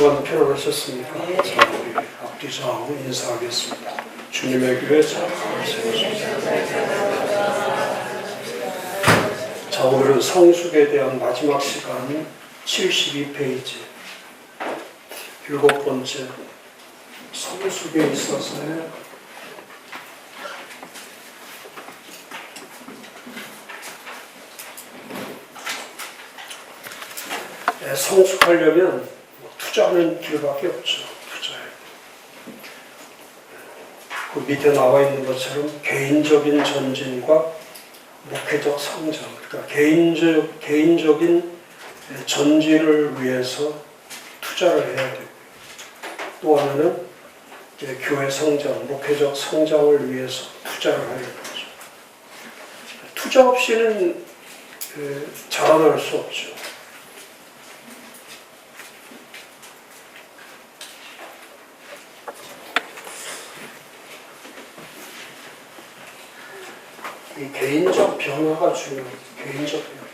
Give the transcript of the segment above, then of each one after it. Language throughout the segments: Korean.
주간 편안하셨습니까? 자, 우리 앞뒤좌우 인사하겠습니다. 주님의 교회 자, 자, 오늘은 성숙에 대한 마지막 시간 72페이지 일곱 번째 성숙에 있어서의 네, 성숙하려면 투자하는 길밖에 없죠. 투자해. 그 밑에 나와 있는 것처럼 개인적인 전진과 목회적 성장. 그러니까 개인적 개인적인 전진을 위해서 투자를 해야 되고 또 하나는 교회 성장, 목회적 성장을 위해서 투자를 해야 되죠. 투자 없이는 그, 자라날 수 없죠. 이 개인적 변화가 중요해요. 개인적 변화.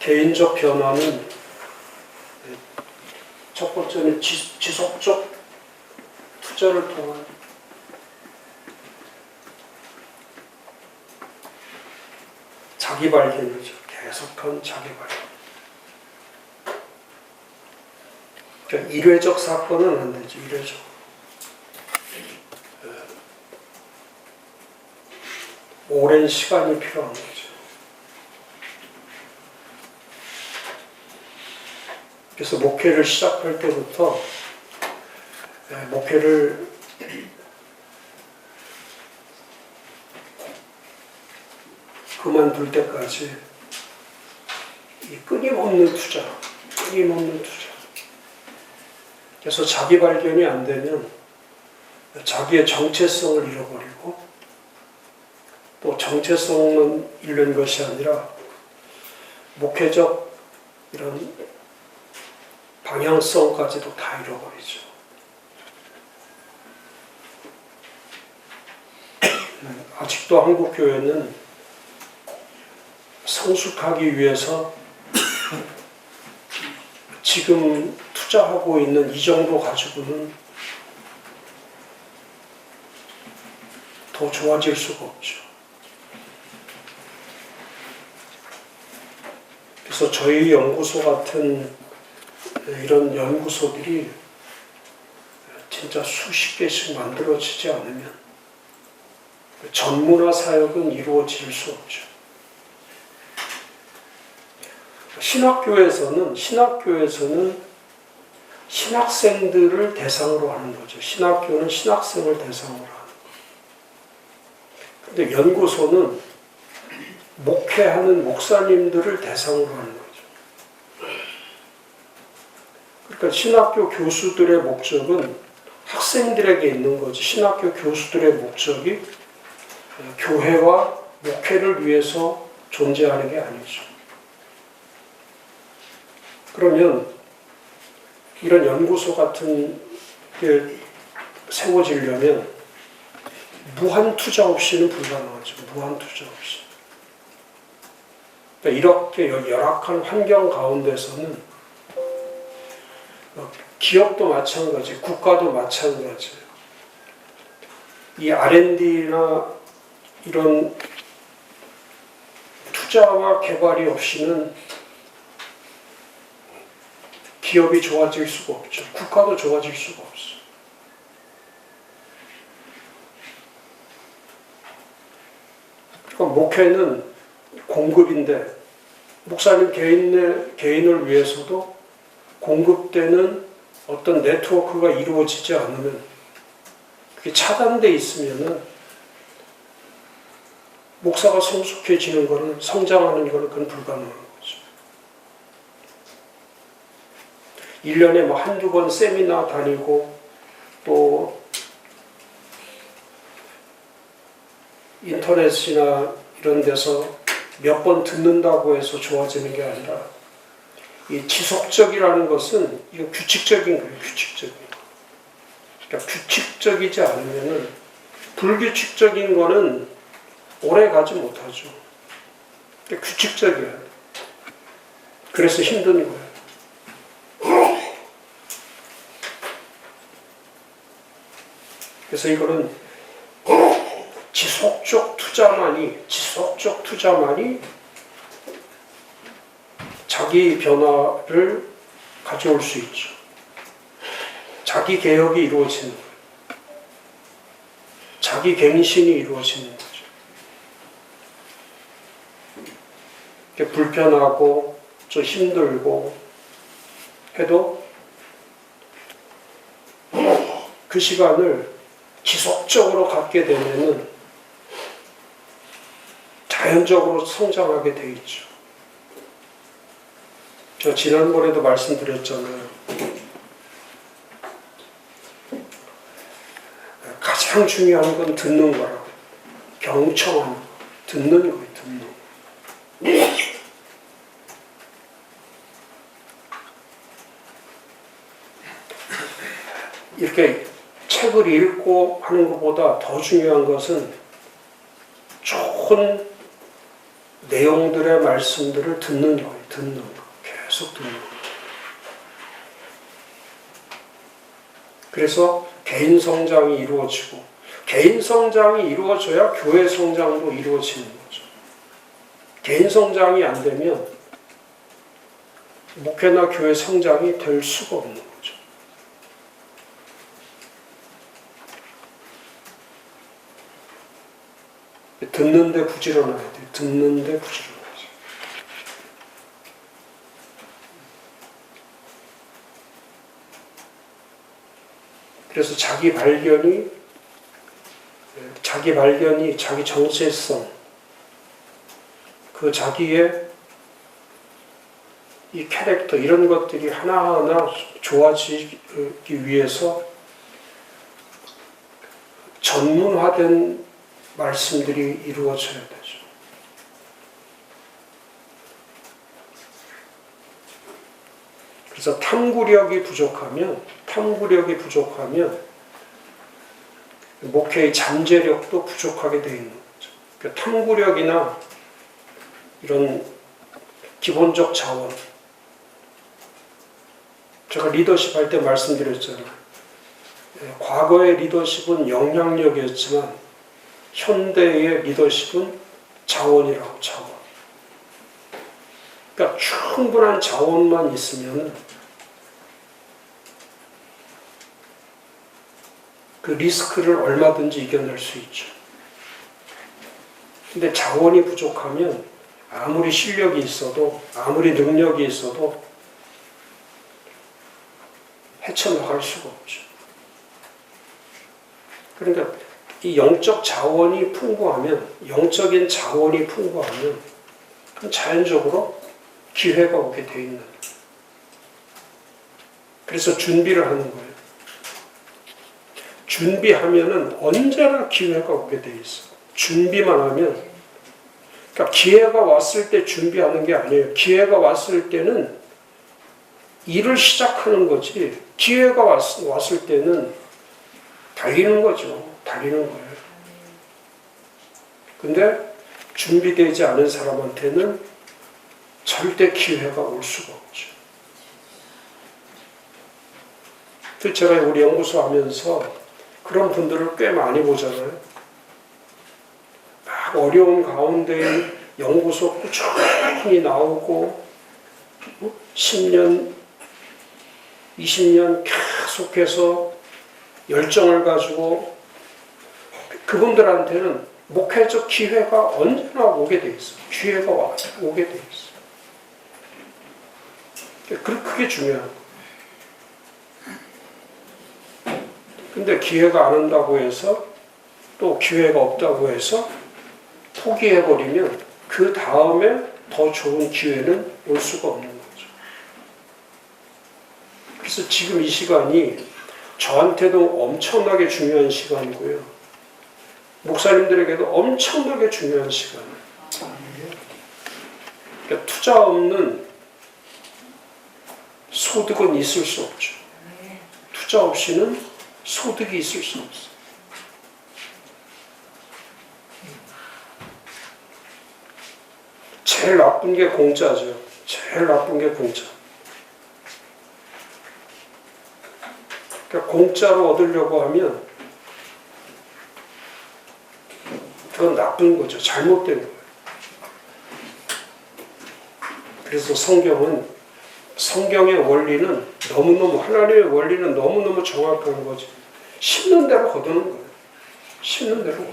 개인적 변화는 첫 번째는 지, 지속적 투자를 통한 자기 발견이죠. 계속한 자기 발견. 그러니까 일회적 사건은 안 되죠. 일회적. 예. 오랜 시간이 필요한 거죠. 그래서 목회를 시작할 때부터 예, 목회를 그만둘 때까지 이 끊임없는 투자, 끊임없는 투자. 그래서 자기 발견이 안 되면 자기의 정체성을 잃어버리고 또 정체성만 잃는 것이 아니라 목회적 이런 방향성까지도 다 잃어버리죠. 아직도 한국 교회는 성숙하기 위해서 지금 투자하고 있는 이 정도 가지고는 더 좋아질 수가 없죠. 그래서 저희 연구소 같은 이런 연구소들이 진짜 수십 개씩 만들어지지 않으면 전문화 사역은 이루어질 수 없죠. 신학교에서는 신학교에서는 신학생들을 대상으로 하는 거죠. 신학교는 신학생을 대상으로 하는 거. 근데 연구소는 목회하는 목사님들을 대상으로 하는 거죠. 그러니까 신학교 교수들의 목적은 학생들에게 있는 거지. 신학교 교수들의 목적이 교회와 목회를 위해서 존재하는 게 아니죠. 그러면 이런 연구소 같은 게 세워지려면 무한 투자 없이는 불가능하죠. 무한 투자 없이. 그러니까 이렇게 열악한 환경 가운데서는 기업도 마찬가지, 국가도 마찬가지예요. 이 R&D나 이런 투자와 개발이 없이는 기업이 좋아질 수가 없죠. 국가도 좋아질 수가 없어. 그러니까 목회는 공급인데 목사님 개인의 개인을 위해서도 공급되는 어떤 네트워크가 이루어지지 않으면 그게 차단돼 있으면은 목사가 성숙해지는 거는 성장하는 불가능한 거죠. 1년에 뭐 한두 번 세미나 다니고 또 인터넷이나 이런 데서 몇 번 듣는다고 해서 좋아지는 게 아니라 이 지속적이라는 것은 이거 규칙적인 거예요. 규칙적인 거. 그러니까 규칙적이지 않으면은 불규칙적인 거는 오래 가지 못하죠. 규칙적이에요. 그래서 힘든 거예요. 그래서 이거는 지속적 투자만이 지속적 투자만이 자기 변화를 가져올 수 있죠. 자기 개혁이 이루어지는. 자기 갱신이 이루어지는 거죠. 불편하고 좀 힘들고 해도 그 시간을 지속적으로 갖게 되면은 자연적으로 성장하게 돼 있죠. 저 지난번에도 말씀드렸잖아요. 가장 중요한 건 듣는 거라고. 경청하는 거. 듣는 거예요, 듣는 거. 이렇게 책을 읽고 하는 것보다 더 중요한 것은 좋은 내용들의 말씀들을 듣는 거예요. 듣는 거. 계속 듣는 거. 그래서 개인 성장이 이루어지고 개인 성장이 이루어져야 교회 성장도 이루어지는 거죠. 개인 성장이 안 되면 목회나 교회 성장이 될 수가 없는 거죠. 듣는데 부지런해야 돼요. 듣는데 부지런하죠. 그래서 자기 발견이 자기 발견이 자기 정체성 그 자기의 이 캐릭터 이런 것들이 하나하나 좋아지기 위해서 전문화된 말씀들이 이루어져야 되죠. 그래서 탐구력이 부족하면 탐구력이 부족하면 목회의 잠재력도 부족하게 되어 있는 거죠. 그러니까 탐구력이나 이런 기본적 자원 제가 리더십 할 때 말씀드렸잖아요. 예, 과거의 리더십은 영향력이었지만 현대의 리더십은 자원이라고 자원. 그러니까 충분한 자원만 있으면 그 리스크를 얼마든지 이겨낼 수 있죠. 근데 자원이 부족하면 아무리 실력이 있어도 아무리 능력이 있어도 헤쳐나갈 수가 없죠. 그러니까 이 영적 자원이 풍부하면, 영적인 자원이 풍부하면, 자연적으로 기회가 오게 돼 있는. 그래서 준비를 하는 거예요. 준비하면은 언제나 기회가 오게 돼 있어. 준비만 하면, 그러니까 기회가 왔을 때 준비하는 게 아니에요. 기회가 왔을 때는 일을 시작하는 거지, 기회가 왔, 왔을 때는 달리는 거죠. 달리는 거예요. 근데 준비되지 않은 사람한테는 절대 기회가 올 수가 없죠. 그 제가 우리 연구소 하면서 그런 분들을 꽤 많이 보잖아요. 막 어려운 가운데 연구소 꾸준히 나오고 10년, 20년 계속해서 열정을 가지고 그분들한테는 목회적 기회가 언제나 오게 돼 있어. 기회가 와, 오게 돼 있어. 그- 그게 중요한 거. 근데 기회가 안 온다고 해서 또 기회가 없다고 해서 포기해버리면 그 다음에 더 좋은 기회는 올 수가 없는 거죠. 그래서 지금 이 시간이 저한테도 엄청나게 중요한 시간이고요. 목사님들에게도 엄청나게 중요한 시간이에요. 그러니까 투자 없는 소득은 있을 수 없죠. 투자 없이는 소득이 있을 수 없어요. 제일 나쁜 게 공짜죠. 제일 나쁜 게 공짜. 그러니까 공짜로 얻으려고 하면 그건 나쁜 거죠. 잘못된 거예요. 그래서 성경은 성경의 원리는 너무너무 하나님의 원리는 너무너무 정확한 거지. 심는 대로 거두는 거예요. 심는 대로.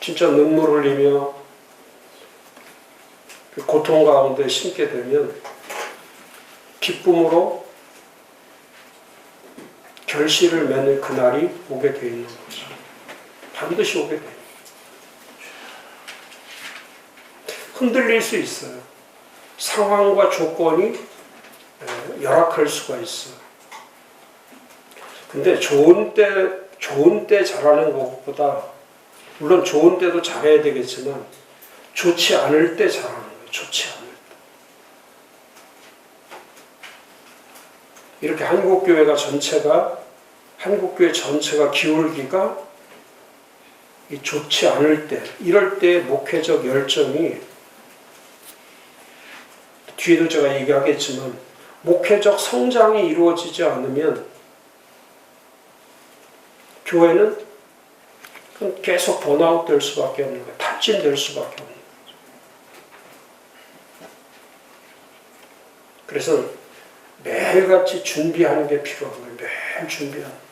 진짜 눈물 흘리며 그 고통 가운데 심게 되면 기쁨으로 결실을 맺는 그날이 오게 되어 있는 거죠. 반드시 오게 돼요. 흔들릴 수 있어요. 상황과 조건이 에, 열악할 수가 있어요. 근데 좋은 때, 좋은 때 잘하는 것보다, 물론 좋은 때도 잘해야 되겠지만, 좋지 않을 때 잘하는 거예요. 좋지 않을 때. 이렇게 한국교회가 전체가, 한국교회 전체가 기울기가 이 좋지 않을 때, 이럴 때 목회적 열정이 뒤에도 제가 얘기하겠지만 목회적 성장이 이루어지지 않으면 교회는 계속 번아웃 될 수밖에 없는 거예요. 탈진될 수밖에 없는 거죠. 그래서 매일같이 준비하는 게 필요한 거예요. 매일 준비하는 거.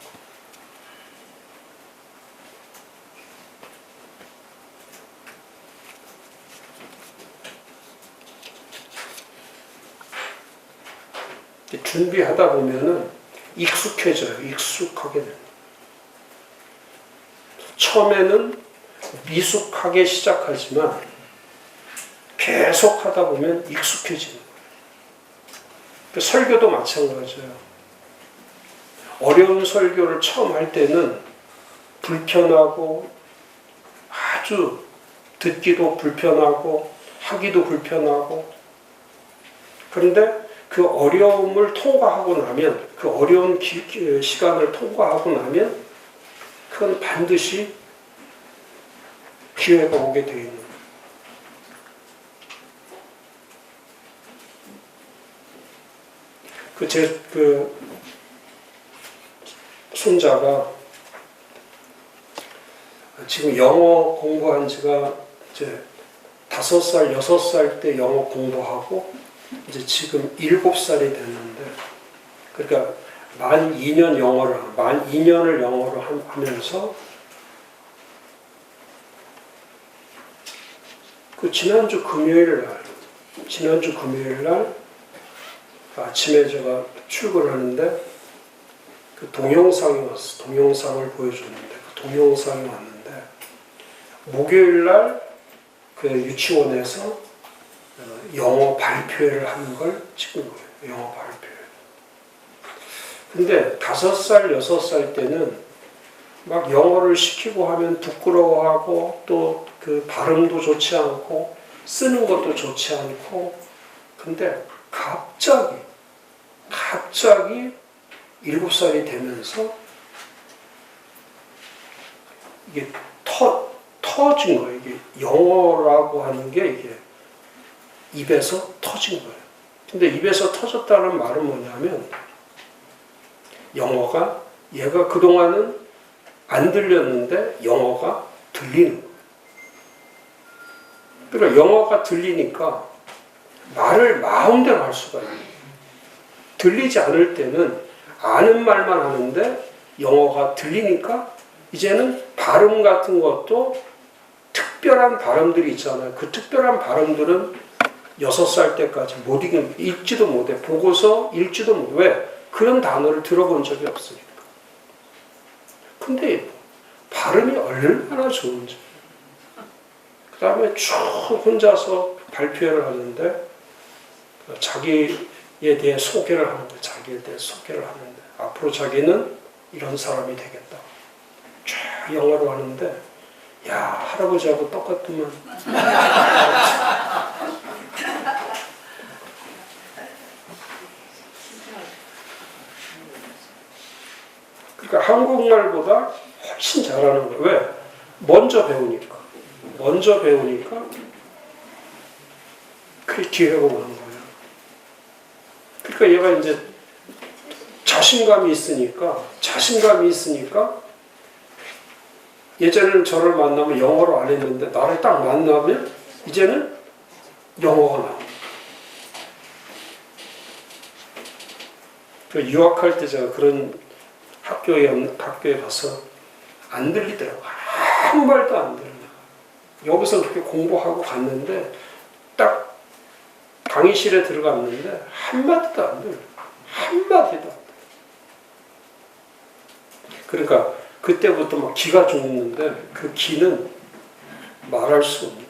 준비하다 보면은 익숙해져요. 익숙하게 됩니다. 처음에는 미숙하게 시작하지만 계속 하다 보면 익숙해지는 거예요. 그 설교도 마찬가지예요. 어려운 설교를 처음 할 때는 불편하고 아주 듣기도 불편하고 하기도 불편하고 그런데 그 어려움을 통과하고 나면 그 어려운 기, 기, 시간을 통과하고 나면 그건 반드시 기회가 오게 되어 있는 거예요. 그 제 그 손자가 지금 영어 공부한 지가 이제 다섯 살, 여섯 살 때 영어 공부하고 이제 지금 일곱 살이 됐는데, 그러니까 만 2년 영어를, 만 2년을 영어로 하면서, 그 지난주 금요일 날, 지난주 금요일 날 아침에 제가 출근하는데, 그 동영상이 왔어. 동영상을 보여줬는데, 그 동영상이 왔는데, 목요일 날 그 유치원에서 어, 영어 발표를 하는 걸 찍은 거예요. 영어 발표. 근데 다섯 살, 여섯 살 때는 막 영어를 시키고 하면 부끄러워하고 또 그 발음도 좋지 않고 쓰는 것도 좋지 않고 근데 갑자기 갑자기 일곱 살이 되면서 이게 터, 터진 거예요. 이게 영어라고 하는 게 이게 입에서 터진 거예요. 근데 입에서 터졌다는 말은 뭐냐면 영어가 얘가 그동안은 안 들렸는데 영어가 들리는 거예요. 그러니까 영어가 들리니까 말을 마음대로 할 수가 있는 거예요. 들리지 않을 때는 아는 말만 하는데 영어가 들리니까 이제는 발음 같은 것도 특별한 발음들이 있잖아요. 그 특별한 발음들은 여섯 살 때까지 못 읽은, 읽지도 못해. 보고서 읽지도 못해. 왜? 그런 단어를 들어본 적이 없으니까. 근데 발음이 얼마나 좋은지. 그 다음에 쭉 혼자서 발표를 하는데 자기에 대해 소개를 하는 거예요. 자기에 대해 소개를 하는데 앞으로 자기는 이런 사람이 되겠다. 쫙 영어로 하는데 야 할아버지하고 똑같으면 그러니까 한국말보다 훨씬 잘하는 거예요. 왜? 먼저 배우니까. 먼저 배우니까 그게 기회가 오는 거예요. 그러니까 얘가 이제 자신감이 있으니까, 자신감이 있으니까 예전에는 저를 만나면 영어로 안 했는데 나를 딱 만나면 이제는 영어가 나와. 그 유학할 때 제가 그런 학교에 학교에 가서 안 들리더라고. 아무 말도 안 들려. 여기서 그렇게 공부하고 갔는데 딱 강의실에 들어갔는데 한 마디도 안 들려. 한 마디도 안 들려. 그러니까 그때부터 막 기가 죽는데 그 기는 말할 수 없는.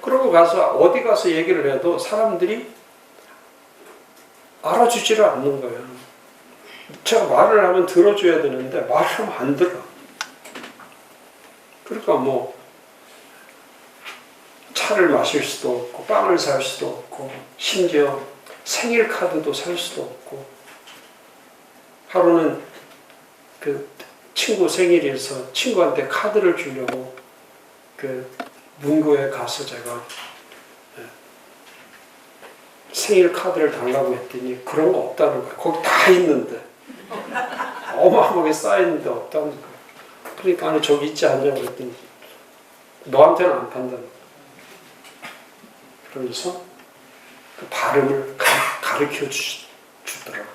그러고 가서 어디 가서 얘기를 해도 사람들이 알아주지를 않는 거예요. 제가 말을 하면 들어줘야 되는데 말하면 안 들어. 그러니까 뭐 차를 마실 수도 없고 빵을 살 수도 없고 심지어 생일 카드도 살 수도 없고 하루는 그 친구 생일에서 친구한테 카드를 주려고 그 문고에 가서 제가 예, 생일 카드를 달라고 했더니 그런 거 없다는 거야. 거기 다 있는데 어마어마하게 쌓였는데 없다는 거야. 그러니까 아니 저기 있지 않냐고 그랬더니 너한테는 안 판다는 거야. 그러면서 그 발음을 가, 가르쳐 주, 주더라고.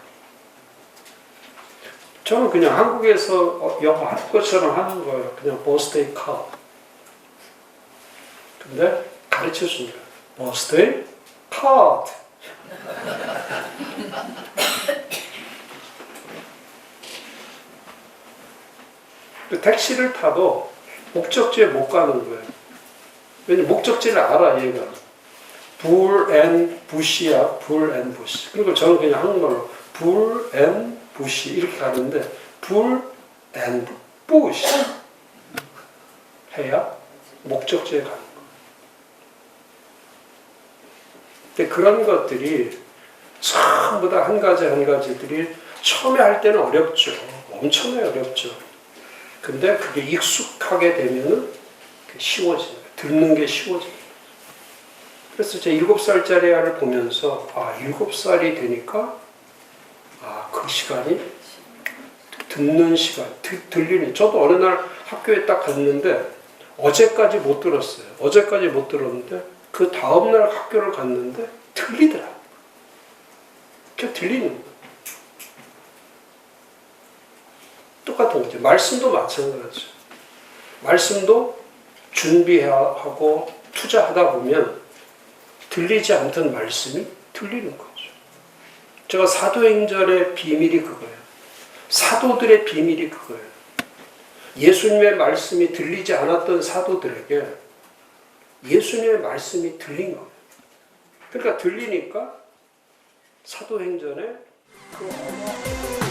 저는 그냥 한국에서 어, 영어 할 것처럼 하는 거예요. 그냥 버스데이 카. 근데 가르쳐 준 거예요. 버스데이 카드. 택시를 타도 목적지에 못 가는 거예요. 왜냐면 목적지를 알아 얘가. 불앤 부시야 불앤 부시. 그리고 저는 그냥 한국말로 불앤 부시 이렇게 가는데 불앤 부시 해야 목적지에 가는 거예요. 그런 것들이 전부 다 한 가지 한 가지들이 처음에 할 때는 어렵죠. 엄청나게 어렵죠. 근데 그게 익숙하게 되면은 쉬워집니다. 듣는 게 쉬워집니다. 그래서 제 일곱 살짜리 아를 보면서 아 일곱 살이 되니까 아 그 시간이 듣는 시간, 드, 들리는. 저도 어느 날 학교에 딱 갔는데 어제까지 못 들었어요. 어제까지 못 들었는데 그 다음 날 학교를 갔는데 들리더라. 그냥 들리는 거. 똑같은 거죠. 말씀도 마찬가지죠. 말씀도 준비하고 투자하다 보면 들리지 않던 말씀이 들리는 거죠. 제가 사도행전의 비밀이 그거예요. 사도들의 비밀이 그거예요. 예수님의 말씀이 들리지 않았던 사도들에게 예수님의 말씀이 들린 거예요. 그러니까 들리니까 사도행전에 그